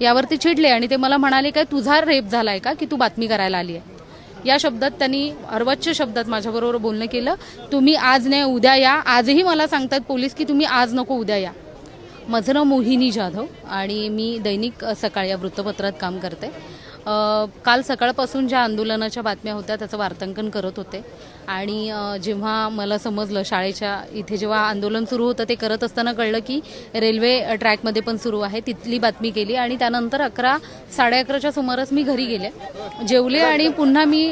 यावरती चिडले आणि ते मला म्हणाले काय तुझा रेप झालाय का की तू बातमी करायला आली आहे या शब्दात त्यांनी अर्वच्च शब्दात माझ्याबरोबर बोलणं केलं. तुम्ही आज नाही उद्या या. आजही मला सांगतात पोलीस की तुम्ही आज नको उद्या या. माझं नाव मोहिनी जाधव आणि मी दैनिक सकाळ या वृत्तपत्रात काम करते. काल सकाळपासून ज्या आंदोलनाच्या बातम्या होत्या त्याचं वार्तांकन करत होते. आणि जेव्हा मला समजलं शाळेच्या इथे जेव्हा आंदोलन सुरू होतं ते करत असताना कळलं की रेल्वे ट्रॅकमध्ये पण सुरू आहे. तिथली बातमी केली आणि त्यानंतर अकरा साडे अकराच्या सुमारास मी घरी गेले. जेवले आणि पुन्हा मी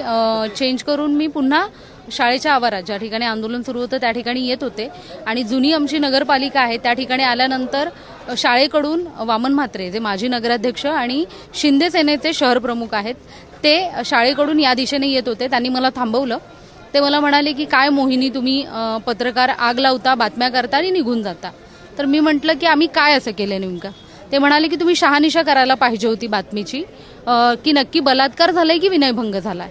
चेंज करून मी पुन्हा शाळेच्या आवारात ज्या ठिकाणी आंदोलन सुरू होतं त्या ठिकाणी येत होते. आणि जुनी आमची नगरपालिका आहे त्या ठिकाणी आल्यानंतर शाळेकडून वामन म्हात्रे जे माजी नगराध्यक्ष आणि शिंदे सेनेचे शहर प्रमुख आहेत ते शाळेकडून या दिशेने येत होते. त्यांनी मला थांबवलं. ते मला म्हणाले की काय मोहिनी तुम्ही पत्रकार आग लावता बातम्या करता आणि निघून जाता? तर मी म्हटलं की आम्ही काय असं केलं नेमकं? ते म्हणाले की तुम्ही शहानिशा करायला पाहिजे होती बातमीची की नक्की बलात्कार झालाय की विनयभंग झालाय?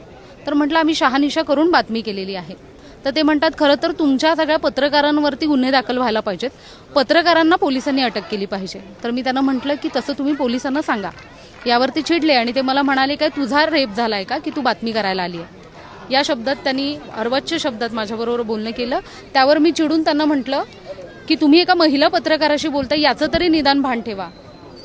तर म्हटलं आम्ही शहानिशा करून बातमी केलेली आहे. तर ते म्हणतात खरं तर तुमच्या सगळ्या पत्रकारांवरती गुन्हे दाखल व्हायला पाहिजेत. पत्रकारांना पोलिसांनी अटक केली पाहिजे. तर मी त्यांना म्हटलं की तसं तुम्ही पोलिसांना सांगा. यावरती चिडले आणि ते मला म्हणाले काय तुझा रेप झालाय का की तू बातमी करायला आली आहे या शब्दात त्यांनी अर्वाच्य शब्दात माझ्याबरोबर बोलणं केलं. त्यावर मी चिडून त्यांना म्हटलं की तुम्ही एका महिला पत्रकाराशी बोलता याचं तरी निदान भान ठेवा.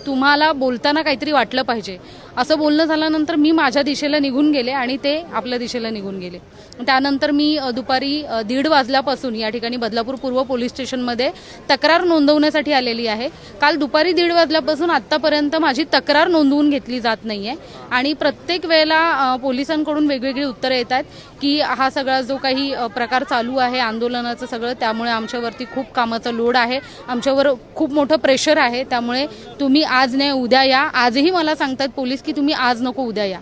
तुम्हाला बोलताना काहीतरी वाटलं पाहिजे. असं बोलणं झाल्यानंतर मी माझ्या दिशेला निघून गेले आणि ते आपल्या दिशेला निघून गेले. त्यानंतर मी दुपारी दीड वाजल्यापासून या ठिकाणी बदलापूर पूर्व पोलीस स्टेशनमध्ये तक्रार नोंदवण्यासाठी आलेली आहे. काल दुपारी दीड वाजल्यापासून आत्तापर्यंत माझी तक्रार नोंदवून घेतली जात नाहीये. आणि प्रत्येक वेळेला पोलिसांकडून वेगवेगळी उत्तरं येत आहेत की हा सगळा जो काही प्रकार चालू आहे आंदोलनाचं सगळं त्यामुळे आमच्यावरती खूप कामाचा लोड आहे. आमच्यावर खूप मोठं प्रेशर आहे. त्यामुळे तुम्ही आज नाही उद्या या. आजही मला सांगतात पोलीस की तुम्ही आज नको उद्या या.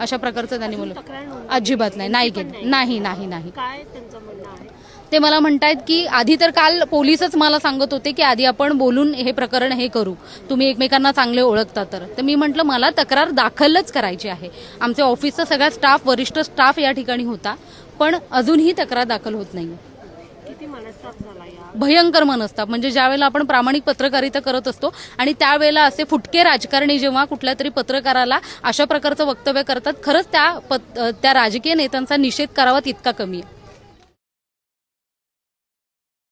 अशा प्रकारचं त्यांनी बोललं. अजिबात नाही. नाही केलं. नाही. नाही नाही ते मला म्हणतायत की आधी तर काल पोलीसच मला सांगत होते की आधी आपण बोलून हे प्रकरण हे करू. तुम्ही एकमेकांना चांगले ओळखता तर. तर मी म्हटलं मला तक्रार दाखलच करायची आहे. आमच्या ऑफिसचा सगळा स्टाफ वरिष्ठ स्टाफ या ठिकाणी होता. पण अजूनही तक्रार दाखल होत नाही किती मनस्ताप झाला या भयंकर मनस्ताप म्हणजे ज्यावेळेला आपण प्रामाणिक पत्रकारिता करत असतो आणि त्यावेळेला असे फुटके राजकारणी जेव्हा कुठल्या तरी पत्रकाराला अशा प्रकारचं वक्तव्य करतात खरंच त्या पत- त्या राजकीय नेत्यांचा निषेध करावा तितका कमी आहे.